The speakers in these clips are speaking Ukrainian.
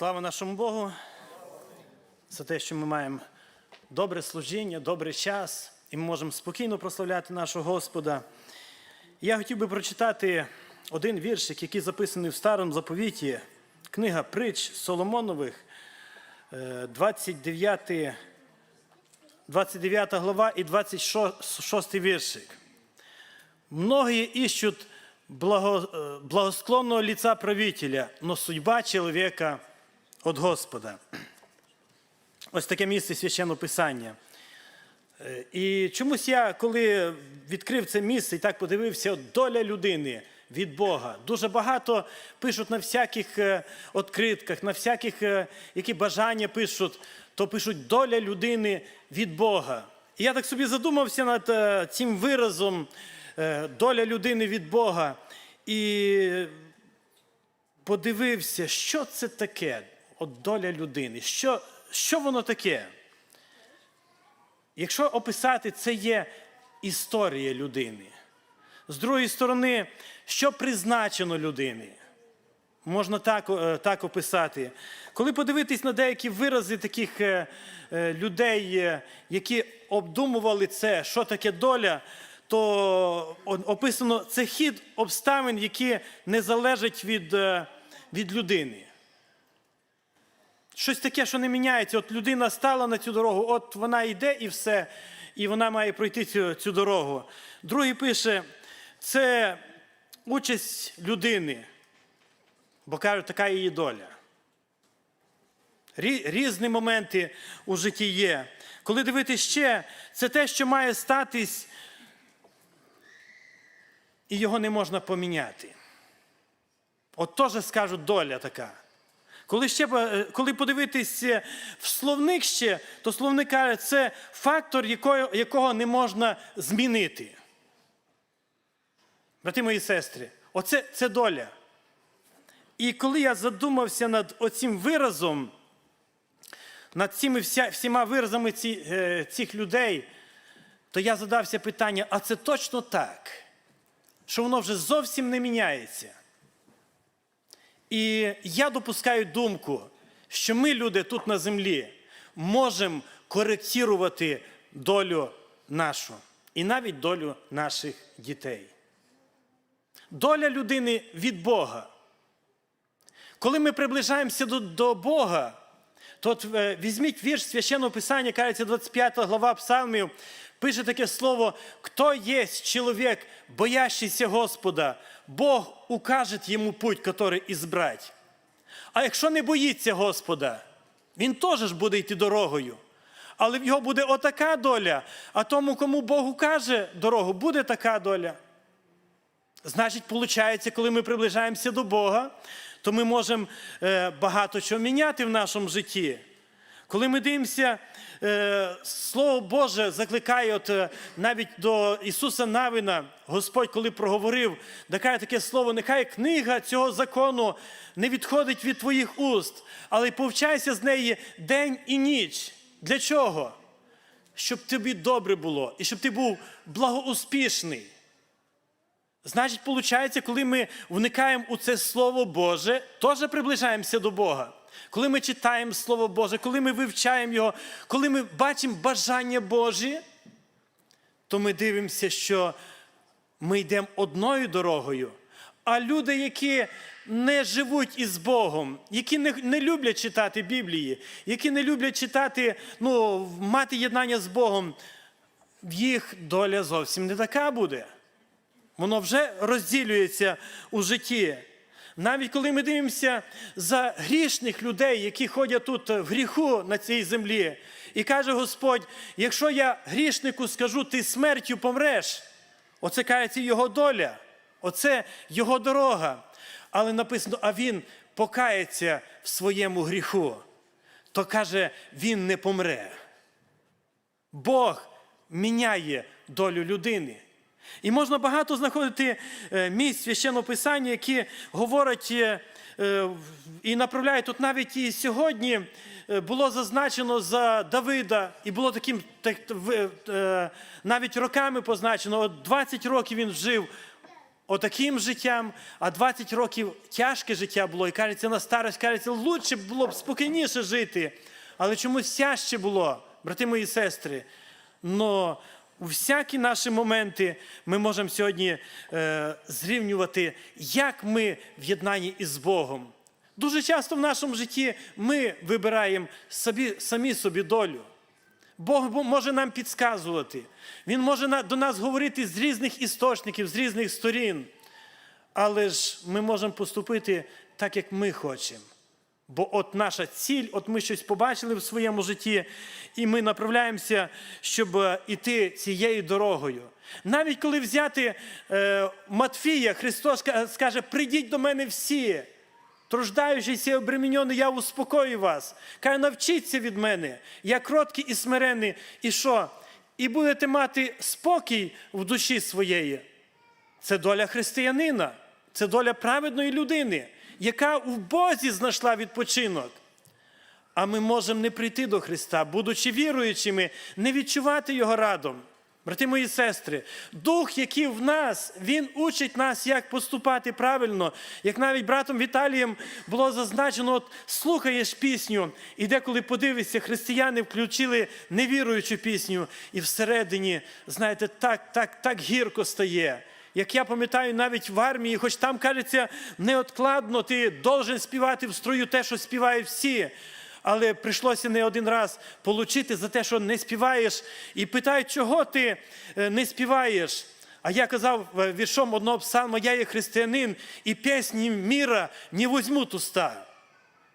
Слава нашому Богу за те, що ми маємо добре служіння, добрий час, і ми можемо спокійно прославляти нашого Господа. Я хотів би прочитати один віршик, який записаний в старому заповіті, книга притч Соломонових, е, 29, 29 глава і 26 віршик. Многие благо, э, благосклонного лица правителя, но судьба человека от Господа. Ось таке місце священного писання. Е, І чомусь я, коли відкрив це місце і так подивився, доля людини від Бога. Дуже багато пишуть на всяких е, відкритках, на всяких, е, які бажання пишуть, то пишуть доля людини від Бога. І я так собі задумався над цим виразом доля людини від Бога. І подивився, що це таке, от доля людини, що, що воно таке. Якщо описати, це є історія людини. З другої сторони, що призначено людині? Можна так, е, так описати. Коли подивитись на деякі вирази таких е, е, людей, які обдумували це, що таке доля, то описано це хід обставин, які не залежать від, від людини. Щось таке, що не міняється. От людина стала на цю дорогу, от вона йде і все, і вона має пройти цю, цю дорогу. Другий пише, це участь людини, бо кажуть, така її доля. Різні моменти у житті є. Коли дивитися ще, це те, що має статись, і його не можна поміняти. От теж скажуть доля така. Коли ще е, коли подивитись в словник ще, то словник каже, це фактор, якого, якого не можна змінити. Брати мої сестри, оце це доля. І коли я задумався над оцим виразом, над цими вся, всіма виразами ці, е, цих людей, то я задався питання: а це точно так, що воно вже зовсім не міняється. І я допускаю думку, що ми, люди тут на землі, можемо коректірувати долю нашу і навіть долю наших дітей. Доля людини від Бога. Коли ми приближаємося до, до Бога, то е, візьміть вірш священного писання, кажеться 25 глава Псалмів, пише таке слово: «Хто є чоловік, боящийся Господа, Бог укаже йому путь, який ізбрать. А якщо не боїться Господа, він теж буде йти дорогою. Але в його буде отака доля, а тому, кому Бог укаже дорогу, буде така доля. Значить, виходить, коли ми приближаємося до Бога, то ми можемо е, багато чого міняти в нашому житті. Коли ми дивимося, е, Слово Боже закликає от, е, навіть до Ісуса Навина, Господь, коли проговорив, дакає таке слово, нехай книга цього закону не відходить від твоїх уст, але повчайся з неї день і ніч. Для чого? Щоб тобі добре було і щоб ти був благоуспішний. Значить, виходить, коли ми вникаємо у це Слово Боже, теж приближаємося до Бога. Коли ми читаємо Слово Боже, коли ми вивчаємо Його, коли ми бачимо бажання Божі, то ми дивимося, що ми йдемо одною дорогою. А люди, які не живуть із Богом, які не, не люблять читати Біблії, які не люблять читати, ну, мати єднання з Богом, їх доля зовсім не така буде. Воно вже розділюється у житті. Навіть коли ми дивимося за грішних людей, які ходять тут в гріху на цій землі, і каже Господь: якщо я грішнику скажу, ти смертю помреш, оце кається його доля, оце його дорога. Але написано, а він покається в своєму гріху, то каже, він не помре. Бог міняє долю людини. І можна багато знаходити е, місць священного писання, які говорять е, е, і направляють. Тут навіть і сьогодні було зазначено за Давида, і було таким так, навіть роками позначено. От 20 років він жив отаким життям, а 20 років тяжке життя було, і кажеться, на старость, кажеться, лучше було б спокійніше жити. Але чомусь тяжче було, брати мої сестри. Но у всякі наші моменти ми можемо сьогодні е, зрівнювати, як ми в єднанні із Богом. Дуже часто в нашому житті ми вибираємо собі, самі собі долю. Бог може нам підказувати. Він може до нас говорити з різних істочників, з різних сторін. Але ж ми можемо поступити так, як ми хочемо. Бо от наша ціль, от ми щось побачили в своєму житті, і ми направляємося, щоб е, іти цією дорогою. Навіть коли взяти е, Матфія, Христос ка- скаже: прийдіть до мене всі, труждаючися і обременені, я успокою вас. Каже, навчіться від мене. Я кроткий і смирений. І що? І будете мати спокій в душі своєї. Це доля християнина, це доля праведної людини, яка в Бозі знайшла відпочинок. А ми можемо не прийти до Христа, будучи віруючими, не відчувати Його радом. Брати мої сестри, дух, який в нас, він учить нас, як поступати правильно. Як навіть братом Віталієм було зазначено, от слухаєш пісню, і деколи подивишся, християни включили невіруючу пісню, і всередині, знаєте, так, так, так гірко стає. Як я пам'ятаю, навіть в армії, хоч там кажеться, неоткладно, ти должен співати в строю те, що співають всі. Але прийшлося не один раз получити за те, що не співаєш, і питають, чого ти е, не співаєш. А я казав е, віршом одного псалма, я є християнин, і пісні міра не возьмуть уста.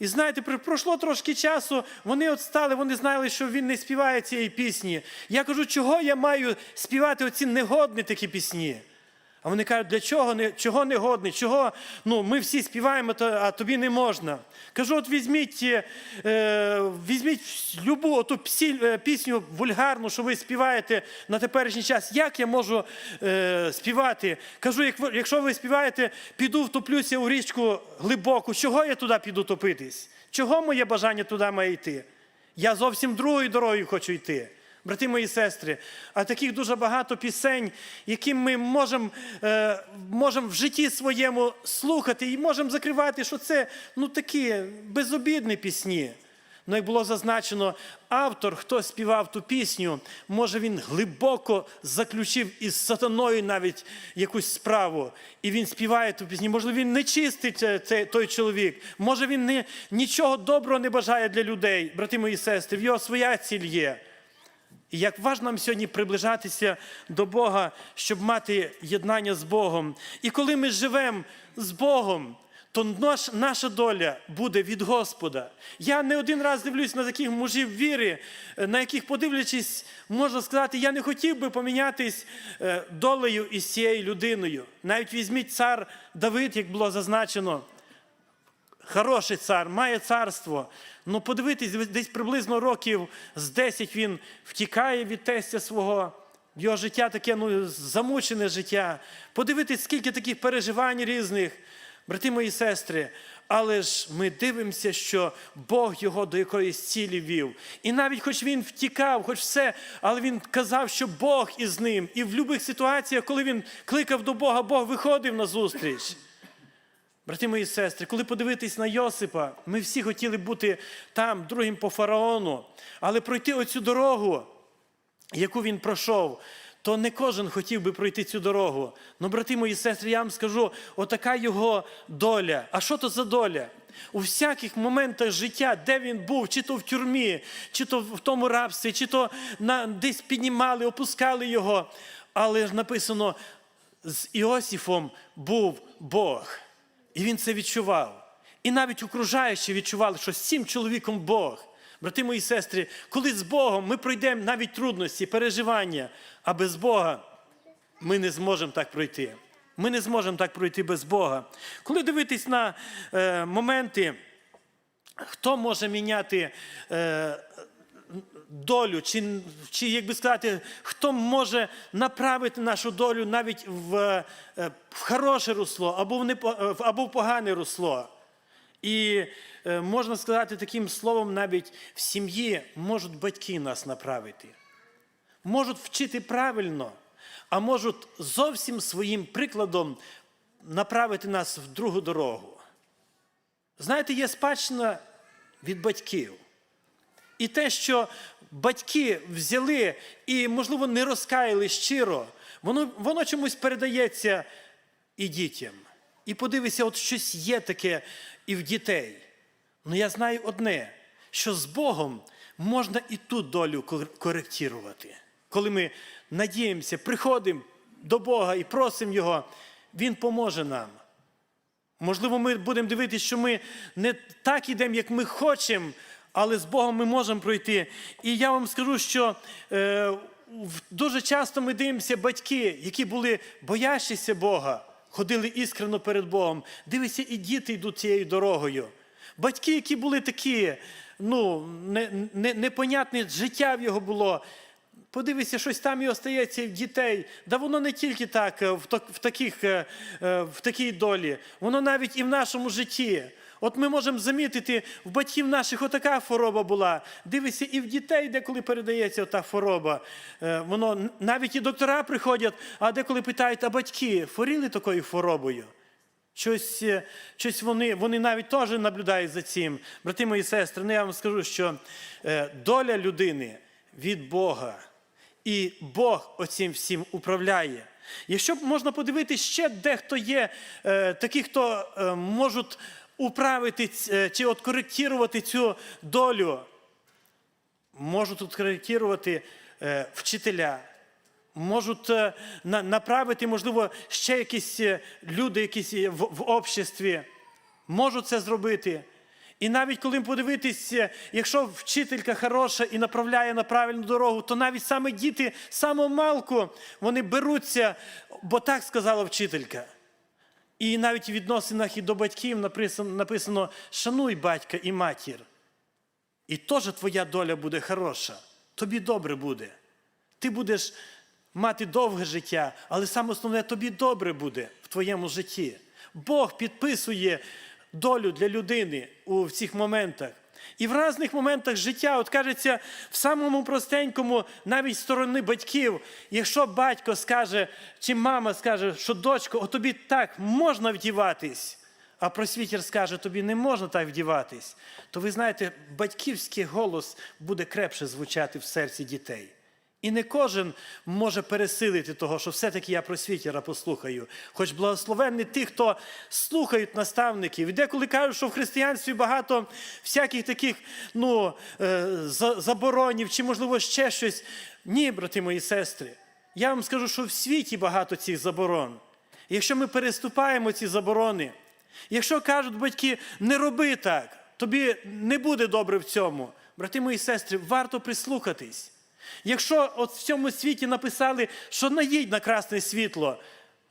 І знаєте, пройшло трошки часу, вони от стали, вони знали, що він не співає цієї пісні. Я кажу, чого я маю співати оці негодні такі пісні? А вони кажуть, для чого не, чого негодний? Чого ну, ми всі співаємо, а тобі не можна. Кажу, от візьміть, е, візьміть любу оту е, пісню вульгарну, що ви співаєте на теперішній час. Як я можу е, співати? Кажу, як якщо ви співаєте, піду втоплюся у річку глибоку. Чого я туди піду топитись? Чого моє бажання туди має йти? Я зовсім другою дорогою хочу йти. Брати мої сестри, а таких дуже багато пісень, які ми можемо е, можем в житті своєму слухати і можемо закривати, що це ну, такі безобідні пісні. Ну, як було зазначено, автор, хто співав ту пісню, може він глибоко заключив із сатаною навіть якусь справу, і він співає ту пісню. Може, він не чистить е, цей, той чоловік, може він не, нічого доброго не бажає для людей, брати мої сестри, в його своя ціль є. І як важно нам сьогодні приближатися до Бога, щоб мати єднання з Богом. І коли ми живемо з Богом, то наша доля буде від Господа. Я не один раз дивлюсь на таких мужів віри, е, на яких подивлячись, можна сказати, я не хотів би помінятись е, долею із цією людиною. Навіть візьміть цар Давид, як було зазначено. Хороший цар, має царство. Ну, подивитись, десь приблизно років з 10 він втікає від тестя свого. Його життя таке ну, замучене життя. Подивитись, скільки таких переживань різних, брати мої сестри. Але ж ми дивимося, що Бог його до якоїсь цілі вів. І навіть хоч він втікав, хоч все, але він казав, що Бог із ним. І в будь-яких ситуаціях, коли він кликав до Бога, Бог виходив на зустріч. Брати мої сестри, коли подивитись на Йосипа, ми всі хотіли бути там, другим по фараону, але пройти оцю дорогу, яку він пройшов, то не кожен хотів би пройти цю дорогу. Ну, брати мої сестри, я вам скажу, отака його доля. А що то за доля? У всяких моментах життя, де він був, чи то в тюрмі, чи то в тому рабстві, чи то на, десь піднімали, опускали його. Але ж написано, з Іосифом був Бог. І він це відчував. І навіть окружаючі відчували, що з цим чоловіком Бог. Брати мої сестри, коли з Богом ми пройдемо навіть трудності, переживання, а без Бога ми не зможемо так пройти. Ми не зможемо так пройти без Бога. Коли дивитись на е, моменти, хто може міняти е, долю, чи, чи як би сказати, хто може направити нашу долю навіть в, е, в хороше русло або в, непо, е, або в погане русло. І е, можна сказати таким словом, навіть в сім'ї можуть батьки нас направити, можуть вчити правильно, а можуть зовсім своїм прикладом направити нас в другу дорогу. Знаєте, є спадщина від батьків. І те, що батьки взяли і, можливо, не розкаяли щиро, воно, воно чомусь передається і дітям. І подивися, от щось є таке і в дітей. Ну я знаю одне, що з Богом можна і ту долю кор- коректувати. Коли ми надіємося, приходимо до Бога і просимо Його, Він поможе нам. Можливо, ми будемо дивитися, що ми не так ідемо, як ми хочемо, але з Богом ми можемо пройти. І я вам скажу, що е, дуже часто ми дивимося батьки, які були боящися Бога, ходили іскрено перед Богом. Дивися, і діти йдуть цією дорогою. Батьки, які були такі, ну, не, не, непонятне життя в його було. Подивися, щось там і остається в дітей. Да воно не тільки так е, в, таких, е, е, в такій долі, воно навіть і в нашому житті. От ми можемо замітити, в батьків наших отака хвороба була. Дивися, і в дітей деколи передається ота хвороба. Е, Воно навіть і доктора приходять, а деколи питають, а батьки хворіли такою хворобою? Щось, е, щось вони, вони навіть теж наблюдають за цим. Брати мої сестри, ну я вам скажу, що е, доля людини від Бога. І Бог оцим всім управляє. Якщо б можна подивитися, ще дехто є такі, хто можуть управити е, чи от коректувати цю долю, можуть тут коректувати е, вчителя, можуть направити, можливо, ще якісь е, люди, якісь в, в обществі, можуть це зробити. І навіть коли подивитись, е, якщо вчителька хороша і направляє на правильну дорогу, то навіть саме діти, саму малку, вони беруться, бо так сказала вчителька. І навіть в відносинах і до батьків написано, шануй батька і матір. І теж твоя доля буде хороша. Тобі добре буде. Ти будеш мати довге життя, але саме основне тобі добре буде в твоєму житті. Бог підписує долю для людини у цих моментах. І в різних моментах життя, от кажеться, в самому простенькому, навіть сторони батьків, якщо батько скаже, чи мама скаже, що дочко, о тобі так можна вдіватись, а просвітер скаже, тобі не можна так вдіватись, то ви знаєте, батьківський голос буде крепше звучати в серці дітей. І не кожен може пересилити того, що все-таки я просвітера послухаю. Хоч благословенні ті, хто слухають наставників. І деколи кажуть, що в християнстві багато всяких таких ну, е, заборонів чи, можливо, ще щось. Ні, брати мої сестри. Я вам скажу, що в світі багато цих заборон. Якщо ми переступаємо ці заборони, якщо кажуть батьки, не роби так, тобі не буде добре в цьому. Брати мої сестри, варто прислухатись. Якщо от в цьому світі написали, що наїдь на красне світло,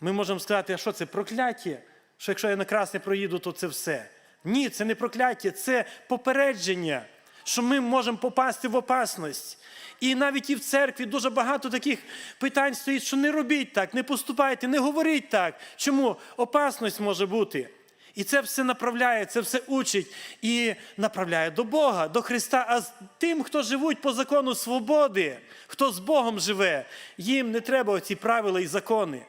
ми можемо сказати, а що це прокляття? Що якщо я на красне проїду, то це все. Ні, це не прокляття, це попередження, що ми можемо попасти в опасність. І навіть і в церкві дуже багато таких питань стоїть, що не робіть так, не поступайте, не говоріть так. Чому? Опасність може бути. І це все направляє, це все учить і направляє до Бога, до Христа. А тим, хто живуть по закону свободи, хто з Богом живе, їм не треба оці правила і закони.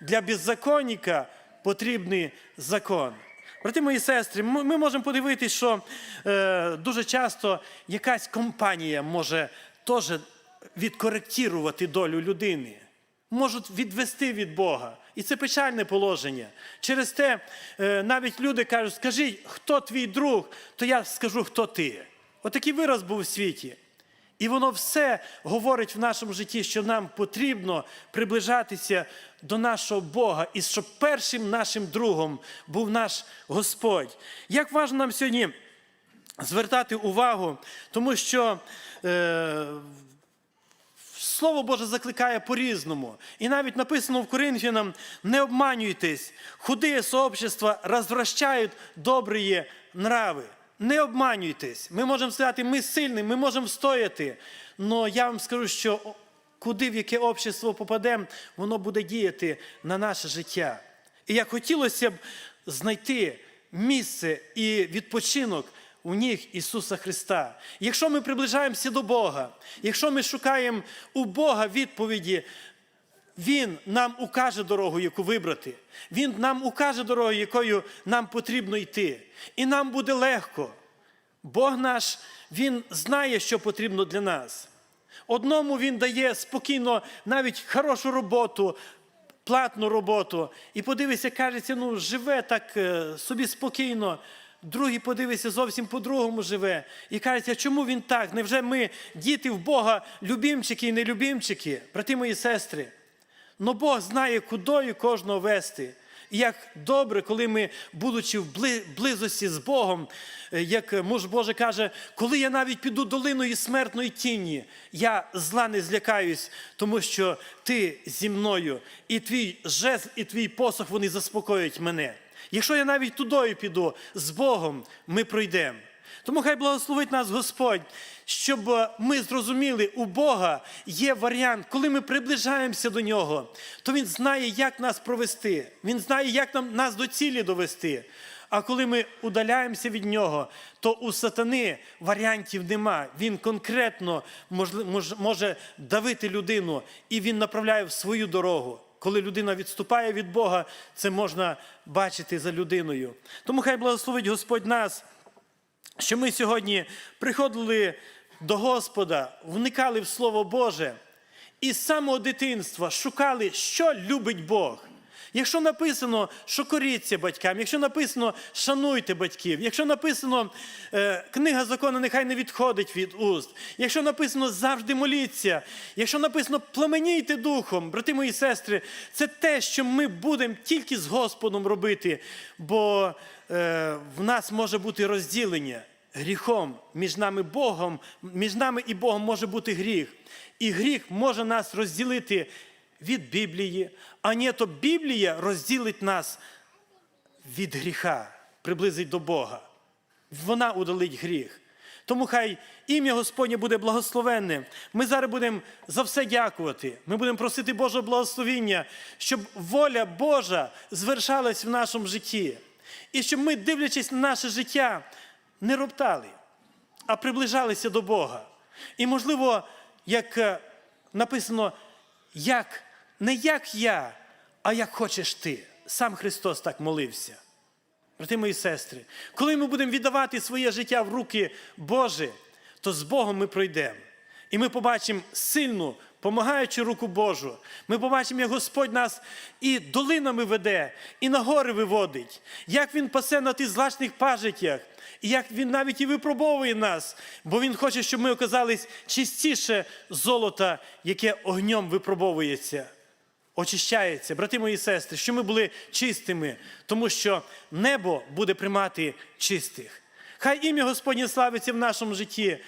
Для беззаконника потрібний закон. Брати мої сестри, ми можемо подивитися, що е, дуже часто якась компанія може теж відкоректувати долю людини можуть відвести від Бога. І це печальне положення. Через те е, навіть люди кажуть, скажи, хто твій друг, то я скажу, хто ти. Отакий вираз був у світі. І воно все говорить в нашому житті, що нам потрібно приближатися до нашого Бога, і щоб першим нашим другом був наш Господь. Як важливо нам сьогодні звертати увагу, тому що е, Слово Боже закликає по-різному. І навіть написано в Коринфянам: не обманюйтесь, худые сообщества розвращають добрі нрави. Не обманюйтесь. Ми можемо сказати, ми сильні, ми можемо встояти. Але я вам скажу, що куди в яке общество попадемо, воно буде діяти на наше життя. І як хотілося б знайти місце і відпочинок у ніг Ісуса Христа. Якщо ми приближаємося до Бога, якщо ми шукаємо у Бога відповіді Він нам укаже дорогу, яку вибрати. Він нам укаже дорогу, якою нам потрібно йти. І нам буде легко. Бог наш, Він знає, що потрібно для нас. Одному Він дає спокійно навіть хорошу роботу, платну роботу. І подивися, кажеться, ну живе так е, собі спокійно. Другий подивися, зовсім по-другому живе. І кажеться, чому він так? Невже ми діти в Бога любімчики і нелюбімчики, брати мої сестри? Но Бог знає, кудою кожного вести. І як добре, коли ми, будучи в близості з Богом, е, як муж Боже каже, коли я навіть піду долиною смертної тіні, я зла не злякаюсь, тому що ти зі мною, і твій жезл, і твій посох вони заспокоять мене. Якщо я навіть тудою піду з Богом, ми пройдемо. Тому хай благословить нас Господь, щоб е, ми зрозуміли, у Бога є варіант, коли ми приближаємося до нього, то Він знає, як нас провести, Він знає, як нам, нас до цілі довести. А коли ми удаляємося від нього, то у сатани варіантів нема. Він конкретно може давити людину, і він направляє в свою дорогу. Коли людина відступає від Бога, це можна бачити за людиною. Тому хай благословить Господь нас що ми сьогодні приходили до Господа, вникали в Слово Боже і з самого дитинства шукали, що любить Бог. Якщо написано, що коріться батькам, якщо написано шануйте батьків, якщо написано е, книга закону нехай не відходить від уст, якщо написано завжди моліться, якщо написано пламенійте духом, брати мої сестри, це те, що ми будемо тільки з Господом робити, бо е, в нас може бути розділення гріхом між нами Богом, між нами і Богом може бути гріх. І гріх може нас розділити від Біблії, а ні, то Біблія розділить нас від гріха, приблизить до Бога. Вона удалить гріх. Тому хай ім'я Господнє буде благословенне. Ми зараз будемо за все дякувати. Ми будемо просити Божого благословіння, щоб воля Божа звершалась в нашому житті. І щоб ми, дивлячись на наше життя, не роптали, а приближалися до Бога. І, можливо, як е, написано, як, не як я, а як хочеш ти. Сам Христос так молився. Брати мої сестри, коли ми будемо віддавати своє життя в руки Божі, то з Богом ми пройдемо. І ми побачимо сильну, помагаючу руку Божу. Ми побачимо, як Господь нас і долинами веде, і на гори виводить, як Він пасе на тих злачних пажитях, і як Він навіть і випробовує нас, бо Він хоче, щоб ми оказались чистіше золота, яке огнем випробовується очищається, брати мої сестри, що ми були чистими, тому що небо буде приймати чистих. Хай ім'я Господнє славиться в нашому житті.